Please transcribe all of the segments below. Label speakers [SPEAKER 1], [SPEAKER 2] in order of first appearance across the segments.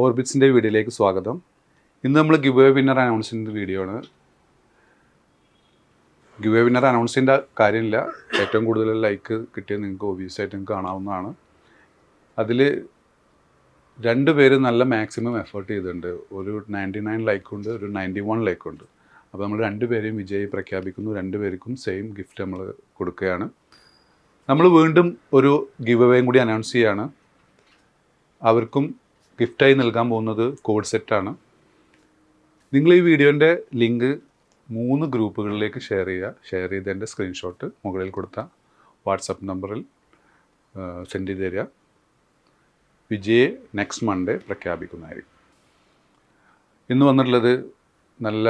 [SPEAKER 1] ഓർബിറ്റ്സിന്റെ വീഡിയോയിലേക്ക് സ്വാഗതം. ഇന്ന് നമ്മൾ ഗിവ് എ വിന്നർ അനൗൺസ് ചെയ്യുന്ന വീഡിയോ ആണ്. ഗിവ് എ വിന്നർ അനൗൺസ് ചെയ്യേണ്ട കാര്യമില്ല. ഏറ്റവും കൂടുതൽ ലൈക്ക് കിട്ടിയത് നിങ്ങൾക്ക് ഒബിയസ് ആയിട്ട് നിങ്ങൾക്ക് കാണാവുന്നതാണ്. അതിൽ രണ്ട് പേര് നല്ല മാക്സിമം എഫേർട്ട് ചെയ്തിട്ടുണ്ട്. ഒരു നയന്റി നയൻ ലൈക്കുണ്ട് ഒരു നയന്റി വൺ ലൈക്കുണ്ട് അപ്പോൾ നമ്മൾ രണ്ടുപേരെയും വിജയി പ്രഖ്യാപിക്കുന്നു. രണ്ടുപേർക്കും സെയിം ഗിഫ്റ്റ് നമ്മൾ കൊടുക്കുകയാണ്. നമ്മൾ വീണ്ടും ഒരു ഗിവ് എവേയും കൂടി അനൗൺസ് ചെയ്യുകയാണ് അവർക്കും ഗിഫ്റ്റായി നൽകാൻ പോകുന്നത് കോഡ് സെറ്റാണ് നിങ്ങൾ ഈ വീഡിയോന്റെ ലിങ്ക് മൂന്ന് ഗ്രൂപ്പുകളിലേക്ക് ഷെയർ ചെയ്യുക. ഷെയർ ചെയ്തതിന്റെ സ്ക്രീൻഷോട്ട് മുകളിൽ കൊടുത്ത വാട്സപ്പ് നമ്പറിൽ സെൻഡ് ചെയ്ത് തരിക. വിജയെ നെക്സ്റ്റ് മൺഡേ പ്രഖ്യാപിക്കുന്നതായിരിക്കും. ഇന്ന് വന്നിട്ടുള്ളത് നല്ല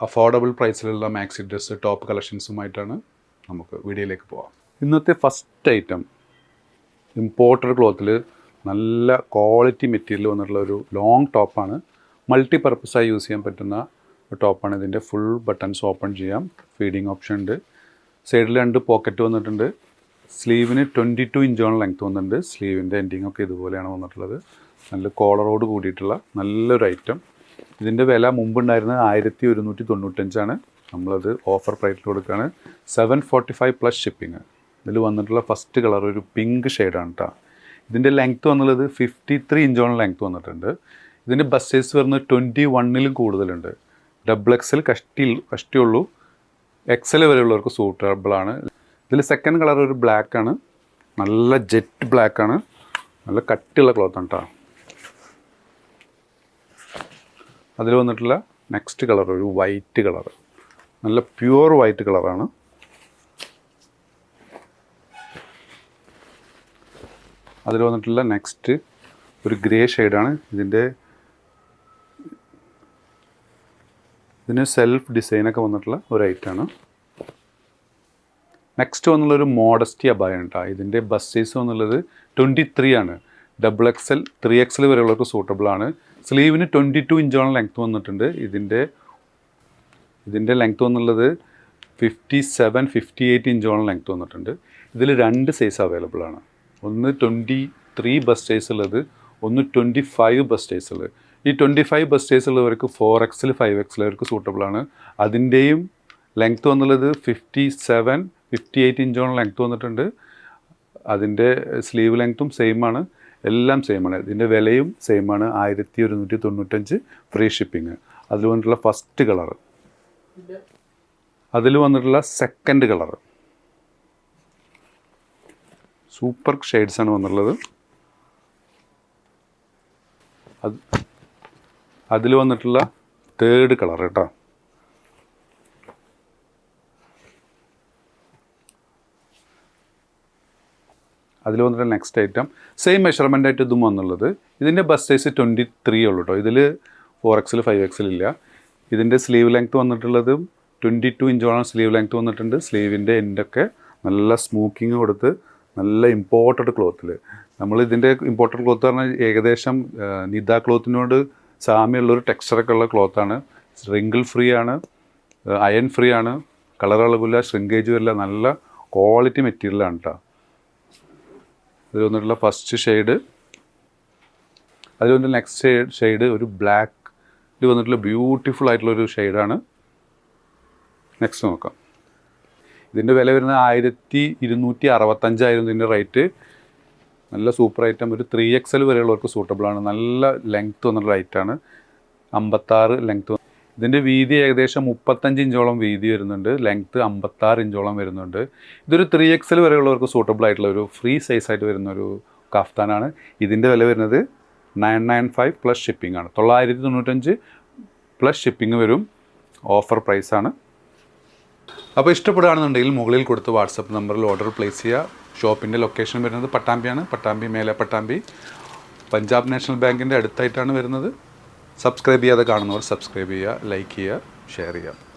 [SPEAKER 1] അഫോർഡബിൾ പ്രൈസിലുള്ള മാക്സി ഡ്രസ്സ് ടോപ്പ് കളക്ഷൻസുമായിട്ടാണ് നമുക്ക് വീഡിയോയിലേക്ക് പോകാം ഇന്നത്തെ ഫസ്റ്റ് ഐറ്റം ഇമ്പോർട്ടഡ് ക്ലോത്തിൽ നല്ല ക്വാളിറ്റി മെറ്റീരിയൽ വന്നിട്ടുള്ള ഒരു ലോങ് ടോപ്പാണ് മൾട്ടി പർപ്പസായി യൂസ് ചെയ്യാൻ പറ്റുന്ന ടോപ്പാണ് ഇതിന്റെ ഫുൾ ബട്ടൺസ് ഓപ്പൺ ചെയ്യാം. ഫീഡിങ് ഓപ്ഷൻ ഉണ്ട്. സൈഡിൽ രണ്ട് പോക്കറ്റ് വന്നിട്ടുണ്ട്. സ്ലീവിന് ട്വന്റി ടു ഇഞ്ചാണ് ലെങ്ത് വന്നിട്ടുണ്ട്. സ്ലീവിന്റെ എൻഡിങ് ഒക്കെ ഇതുപോലെയാണ് വന്നിട്ടുള്ളത്. നല്ല കോളറോട് കൂടിയിട്ടുള്ള നല്ലൊരു ഐറ്റം ഇതിന്റെ വില മുമ്പുണ്ടായിരുന്നത് ആയിരത്തി ഒരുന്നൂറ്റി തൊണ്ണൂറ്റഞ്ചാണ് നമ്മളത് ഓഫർ പ്രൈസിൽ കൊടുക്കുകയാണ് seven forty five plus shipping ഇതിൽ വന്നിട്ടുള്ള ഫസ്റ്റ് കളർ ഒരു പിങ്ക് ഷെയ്ഡാണ് കേട്ടോ ഇതിന്റെ ലെങ്ത്ത് വന്നുള്ളത് ഫിഫ്റ്റി ത്രീ ഇഞ്ചോളം ലെങ്ത്ത് വന്നിട്ടുണ്ട്. ഇതിന്റെ ബസ് സൈസ് വരുന്നത് ട്വന്റി വണ്ണിലും കൂടുതലുണ്ട്. ഡബിൾ എക്സൽ കഷ്ടി കഷ്ടിയുള്ളൂ. എക്സൽ വരെയുള്ളവർക്ക് സൂട്ടബിളാണ് ഇതിൽ സെക്കൻഡ് കളർ ഒരു ബ്ലാക്ക് ആണ്. നല്ല ജെറ്റ് ബ്ലാക്ക് ആണ്. നല്ല കട്ടിയുള്ള ക്ലോത്ത് ആണ് കേട്ടോ അതിൽ വന്നിട്ടുള്ള നെക്സ്റ്റ് കളർ ഒരു വൈറ്റ് കളർ നല്ല പ്യുവർ വൈറ്റ് കളറാണ് അതിൽ വന്നിട്ടുള്ള നെക്സ്റ്റ് ഒരു ഗ്രേ ഷെയ്ഡാണ് ഇതിന്റെ ഇതിന് സെൽഫ് ഡിസൈനൊക്കെ വന്നിട്ടുള്ള ഒരു ഐറ്റാണ് നെക്സ്റ്റ് വന്നുള്ള ഒരു മോഡസ്റ്റി അബായം കേട്ടോ ഇതിന്റെ ബസ് സൈസ് വന്നുള്ളത് ട്വന്റി ത്രീ ആണ്. Double X L three X L വരെയുള്ളവർക്ക് suitable ആണ്. സ്ലീവിന് ട്വന്റി ടു ഇഞ്ചോളം ലെങ്ത് വന്നിട്ടുണ്ട്. ഇതിന്റെ ഇതിന്റെ ലെങ്ത് വന്നുള്ളത് ഫിഫ്റ്റി സെവൻ ഫിഫ്റ്റി എയ്റ്റ് ഇഞ്ചോളം ലെങ്ത് വന്നിട്ടുണ്ട്. ഇതിൽ രണ്ട് സൈസ് അവൈലബിൾ ആണ്. ഒന്ന് ട്വന്റി ത്രീ ബസ് സൈസ് ഉള്ളത് ഒന്ന് ട്വന്റി ഫൈവ് ബസ് സൈസ് ഉള്ളത്. ഈ ട്വന്റി ഫൈവ് ബസ് സൈസ് ഉള്ളവർക്ക് ഫോർ എക്സിൽ ഫൈവ് എക്സിലവർക്ക് സൂട്ടബിൾ ആണ്. അതിന്റെയും ലെങ്ത്ത് വന്നുള്ളത് ഫിഫ്റ്റി സെവൻ ഫിഫ്റ്റി എയ്റ്റ് ഇഞ്ചോളം ലെങ്ത്ത് വന്നിട്ടുണ്ട്. അതിന്റെ സ്ലീവ് ലെങ്ത്തും സെയിം ആണ്. എല്ലാം സെയിം ആണ്. ഇതിന്റെ വിലയും സെയിം ആണ്. ആയിരത്തി ഒരുന്നൂറ്റി തൊണ്ണൂറ്റഞ്ച് ഫ്രീ ഷിപ്പിംഗ് അതിൽ വന്നിട്ടുള്ള ഫസ്റ്റ് കളർ അതിൽ വന്നിട്ടുള്ള സെക്കൻഡ് കളർ സൂപ്പർ ഷെയ്ഡ്സ് ആണ് വന്നിട്ടുള്ളത്. അത് അതിൽ വന്നിട്ടുള്ള തേർഡ് കളർ കേട്ടോ. അതിൽ വന്നിട്ട് നെക്സ്റ്റ് ഐറ്റം സെയിം മെഷർമെന്റ് ആയിട്ട് ഇതും വന്നുള്ളത് ഇതിന്റെ ബസ് സൈസ് ട്വന്റി ത്രീ ഉള്ളൂ കേട്ടോ. ഇതിൽ ഫോർ എക്സിൽ ഫൈവ് എക്സിൽ ഇല്ല. ഇതിന്റെ സ്ലീവ് ലെങ്ത് വന്നിട്ടുള്ളത് ട്വന്റി ടു ഇഞ്ചോളം സ്ലീവ് ലെങ്ത് വന്നിട്ടുണ്ട്. സ്ലീവിന്റെ എൻഡൊക്കെ നല്ല സ്മൂക്കിങ് കൊടുത്ത് നല്ല ഇമ്പോർട്ടഡ് ക്ലോത്തിൽ നമ്മൾ ഇതിന്റെ ഇമ്പോർട്ടഡ് ക്ലോത്ത് പറഞ്ഞാൽ ഏകദേശം നിത ക്ലോത്തിനോട് സാമ്യമുള്ളൊരു ടെക്സ്ചറൊക്കെ ഉള്ള ക്ലോത്താണ് റിങ്കിൾ ഫ്രീ ആണ് അയൺ ഫ്രീ ആണ്. കളർ അളവില്ല ഷ്രിങ്കേജും ഇല്ല നല്ല ക്വാളിറ്റി മെറ്റീരിയലാണ് കേട്ടോ അതിൽ വന്നിട്ടുള്ള ഫസ്റ്റ് ഷെയ്ഡ് അതിൽ വന്നിട്ട് നെക്സ്റ്റ് ഷെയ്ഡ് ഷെയ്ഡ് ഒരു ബ്ലാക്ക് ഇത് വന്നിട്ടുള്ള ബ്യൂട്ടിഫുൾ ആയിട്ടുള്ള ഒരു ഷെയ്ഡാണ് നെക്സ്റ്റ് നോക്കാം. ഇതിന്റെ വില വരുന്നത് ആയിരത്തി ഇരുന്നൂറ്റി അറുപത്തഞ്ചായിരുന്നു ഇതിന്റെ റേറ്റ്. നല്ല സൂപ്പർ ഐറ്റം. ഒരു ത്രീ എക്സൽ വരെയുള്ളവർക്ക് സൂട്ടബിളാണ് നല്ല ലെങ്ത്ത് വന്നുള്ള ഐറ്റാണ് അമ്പത്താറ് ലെങ്ത്ത് ഇതിന്റെ വീതി ഏകദേശം മുപ്പത്തഞ്ച് ഇഞ്ചോളം വീതി വരുന്നുണ്ട്. ലെങ്ത്ത് അമ്പത്താറ് ഇഞ്ചോളം വരുന്നുണ്ട്. ഇതൊരു ത്രീ എക്സൽ വരെയുള്ളവർക്ക് സൂട്ടബിൾ ആയിട്ടുള്ള ഒരു ഫ്രീ സൈസായിട്ട് വരുന്ന ഒരു കഫ്താനാണ്. ഇതിന്റെ വില വരുന്നത് nine nine five plus shipping ആണ്. തൊള്ളായിരത്തി തൊണ്ണൂറ്റഞ്ച് പ്ലസ് ഷിപ്പിംഗ് വരും. ഓഫർ പ്രൈസാണ് അപ്പോൾ ഇഷ്ടപ്പെടുകയാണെന്നുണ്ടെങ്കിൽ മുകളിൽ കൊടുത്ത് വാട്സപ്പ് നമ്പറിൽ ഓർഡർ പ്ലേസ് ചെയ്യുക. ഷോപ്പിന്റെ ലൊക്കേഷൻ വരുന്നത് പട്ടാമ്പിയാണ്. പട്ടാമ്പി മേലെ പട്ടാമ്പി. പഞ്ചാബ് നാഷണൽ ബാങ്കിന്റെ അടുത്തായിട്ടാണ് വരുന്നത്. സബ്സ്ക്രൈബ് ചെയ്യാതെ കാണുന്നവർ സബ്സ്ക്രൈബ് ചെയ്യുക ലൈക്ക് ചെയ്യുക ഷെയർ ചെയ്യുക.